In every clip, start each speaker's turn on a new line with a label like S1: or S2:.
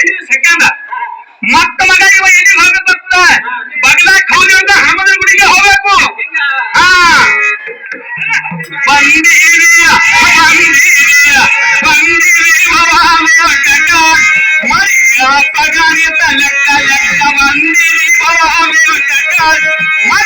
S1: ಐದು ಸೆಕೆಂಡ್ ಮತ್ತ ಮಗ ಇವ ಎಲ್ಲಿ ಹೋಗತ್ತ ಬಗ್ಲಾಕ್ ಹೋಗಿ ಅಂತ ಹನುಮನ ಗುಡಿಗೆ ಹೋಗ್ಬೇಕು ಹಾ ಬಂದಿರಿಯ ಬಂದಿರಿಯ ಬಂದಿರಿ ಭವಾಮೇವಕ ಮರಿಯ ಪಗಾಣಿತ ಲೆಕ್ಕ ಲೆಕ್ಕ ಬಂದಿರಿ ಭವಾಮೇವಕ ಮರಿಯ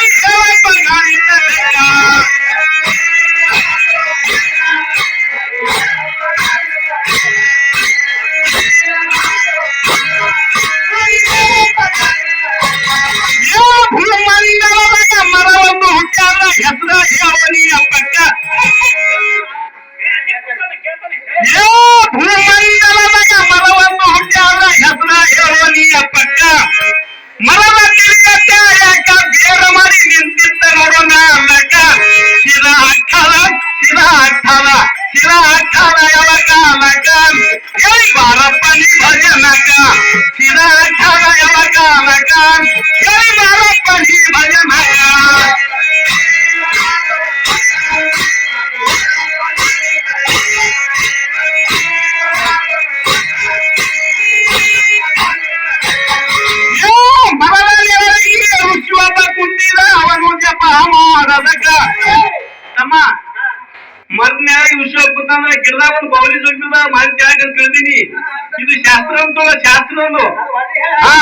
S1: ಯೋ ಭೂಮಂಡಲದ ಮರವನ್ನು ಹುಟ್ಟಾದ ಹೆಸರ ಹೇಳನಿಯ ಪಕ್ಕ ಮರದ ಮರ್ನ್ಯಾಗ ವಿಷಯ ಕೂತಂದ್ರೆ ಗಿಡದಾಗ ಒಂದು ಬೌಲಿ ಜೊಗ್ತದ ಮಾರಿ ಜಾಗ ಅಂತ ಕೇಳ್ತೀನಿ ಇದು ಶಾಸ್ತ್ರ ಅಂತ ಶಾಸ್ತ್ರ ಒಂದು
S2: ಹಾ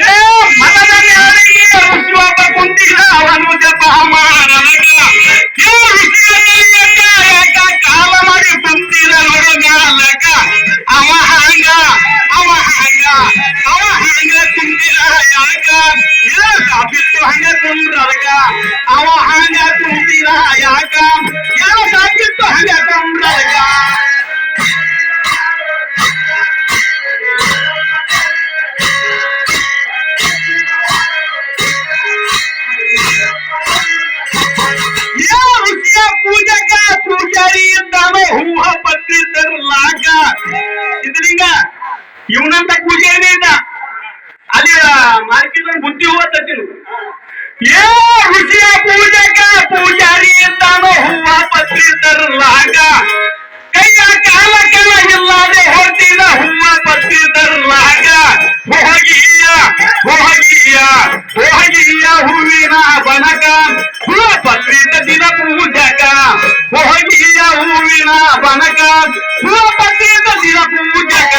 S1: ಏ ಮನದಲ್ಲಿ ಯಾರಿಗೆ ಋಷಿ ಒಬ್ಬ ಕುಂತಿದ ಅವನು ಜಪ ಮಾಡದಕ ಏ ಋಷಿಯಲ್ಲಿ ಯಾಕ ಯಾಕ ಕಾಲ ಮಾಡಿ ಕುಂತಿದ ನೋಡು ಮ್ಯಾಲಕ ಅವ ಹಂಗ ಅವ ಹಂಗ ಅವ ಹಂಗ ಕುಂತಿದ ಯಾಕ ಏ ಸಾಬಿತ್ತು ಹಂಗ ಕುಂದ್ರ ಅದಕ್ಕ ಅವ ಹಂಗ ಕುಂತಿದ ಹೂವಿನ ಬನಕ ಪತ್ರಿ ತದಿನ ಪೂಜಕ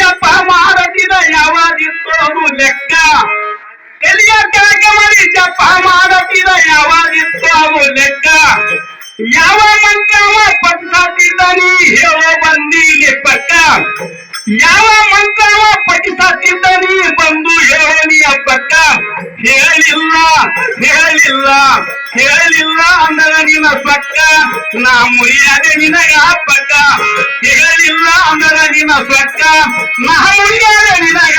S1: ಜಪ ಮಾಡದಿದ ಯಾವಾಗಿತ್ತು ಅದು ಲೆಕ್ಕ? ತಿಳಿಯ ಕೆಳಕ ಮಾಡಿ ಜಪ ಮಾಡದಿದ ಯಾವಾಗಿತ್ತು ಅದು ಲೆಕ್ಕ? ಯಾವ ಮಂತ್ರವ ಪಠಿಸುತ್ತಿದ್ದಾನಿ ಹೇಳುವ ಬಂದಿಗೆ ಪಟ್ಟ. ಯಾವ ಮಂತ್ರವ ಪಠಿಸುತ್ತಿದ್ದಾನಿ ಬಂದು ಹೇಳೋ ಪಟ್ಟ. ಹೇಳಿಲ್ಲ ಹೇಳಿಲ್ಲ ಹೇಳಿಲ್ಲ ಅಂದರ ನಿನ್ನ ಪಟ್ಟ. ನಾ ಮುರಿಯಾದೆ ನಿನಗ ಪಟ್ಟ. ಹೇಳಿಲ್ಲ ಅಂದರ ನಿನ್ನ ಪಟ್ಟ. ನಾ ಮುರಿಯಾದೆ ನಿನಗ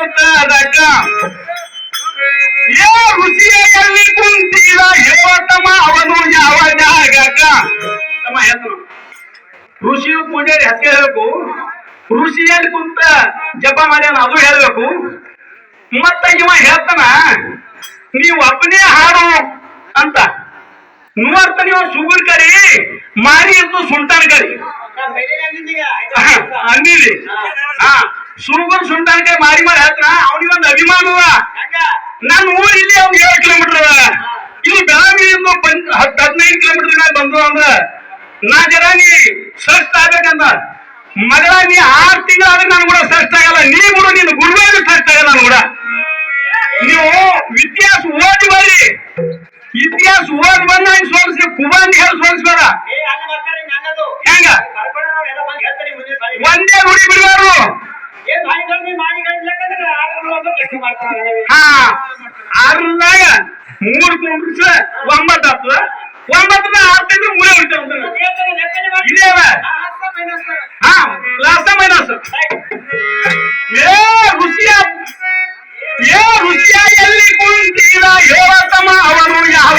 S1: ಇದ್ದು ನೀನು ತಾರಕ ಏ ಋಷಿಯ ಎಲ್ಲಿ ಕುಂತೀರ ಹೇಳತಮ್ಮ ಅವನು ಯಾವ ಜಾಗಕ ತಮ್ಮ ಹೆಸರು. ಋಷಿಯು ಪೂಜಾರಿ ಹೆಸರು ಹೇಳ್ಬೇಕು. ಋಷಿಯಲ್ಲಿ ಕುಂತ ಜಪ ಮಾಡ್ಯಾನ ಅದು ಹೇಳಬೇಕು. ಮತ್ತ ಇವ ಹೇಳ್ತಾನ ನೀವು ಒಬ್ಬನೇ ಹಾಡು ಅಂತ. ನೋಡ್ತ ನೀವು ಶುಗರ್ ಕರಿ ಮಾರಿ ಅಂತ ಸುಂಟಾನ್ ಕರಿ. ಅಂದಿರಿ ಹಾ. ಸುಗುರ್ ಸುಂಟಾನ್ ಕರಿ ಮಾರಿ ಮಾರಿ ಹತ್ರ ಅವನಿಗೆ ಒಂದು ಅಭಿಮಾನವ ನನ್ನ ಊರ್ ಇಲ್ಲಿ ಅವ್ನು ಏಳು ಕಿಲೋಮೀಟರ್ ಅದ ಇಲ್ಲಿ ಬೆಳಗಾವಿಯಿಂದ ಬಂದ್ ಹತ್ತು ಹದಿನೈದು ಕಿಲೋಮೀಟರ್ ಮ್ಯಾಗ ಬಂದು ಅಂದ್ರ ನಾ ಜರ ನೀ ಸರ್ಚ್ ಆಗ್ಬೇಕಂತ. ಮಗಳ ನೀ ಆರು ತಿಂಗಳ ಆದ್ರೆ ನಾನು ಕೂಡ ಸರ್ಚ್ ಆಗಲ್ಲ. ನೀ ಕೂಡ ನೀನು ಗುರುವಾಗ ಸರ್ಚ್ ಆಗಲ್ಲ ನಾನು ಕೂಡ. ನೀವು ಇತಿಹಾಸ ಓದಿ ಬರ್ರಿ. ಇತಿಹಾಸ ಓದಿ ಬಂದ ಹಿಂಗ್ ಸೋಲಿಸಿ ಕುಬಂದಿ ಹೇಳಿ ಸೋಲಿಸ್ಬೇಡ. ಹೆಂಗ ಒಂದೇ ನುಡಿ ಬಿಡಬಾರ್ದು. ಆರ್ನಾಗ ಮೂರು ಕುಂಡ್ರಿಸ ಒಂಬತ್ತು ಆಗ್ತದ ಒಂಬತ್ತನ ಆಗ್ತಿದ್ರೆ ಮೂರೇ ಹೊಡಿತಾವ ಇದೇವ ಹಾ ಲಾಸ್ಟ ಮೈನಸ್ ಏ ಋಷಿಯ ಏ ಋಷಿಯ ಎಲ್ಲಿ ಕುಂತೀರ ಹೇಳ ತಮ್ಮ ಅವರು ಯಾವ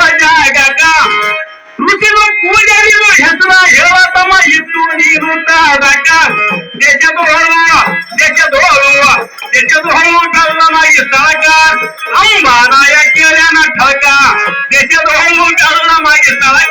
S1: ಕಾರಣನಾಗಿ ಸ್ಥಳಕ ಅಂಬಾರಾಯ ಕೇಳ್ಯಾನ ಠಳಕ ದೇಶದ ಹೋಮ ಕಾರಣನಾಗಿ ಸ್ಥಳಕ.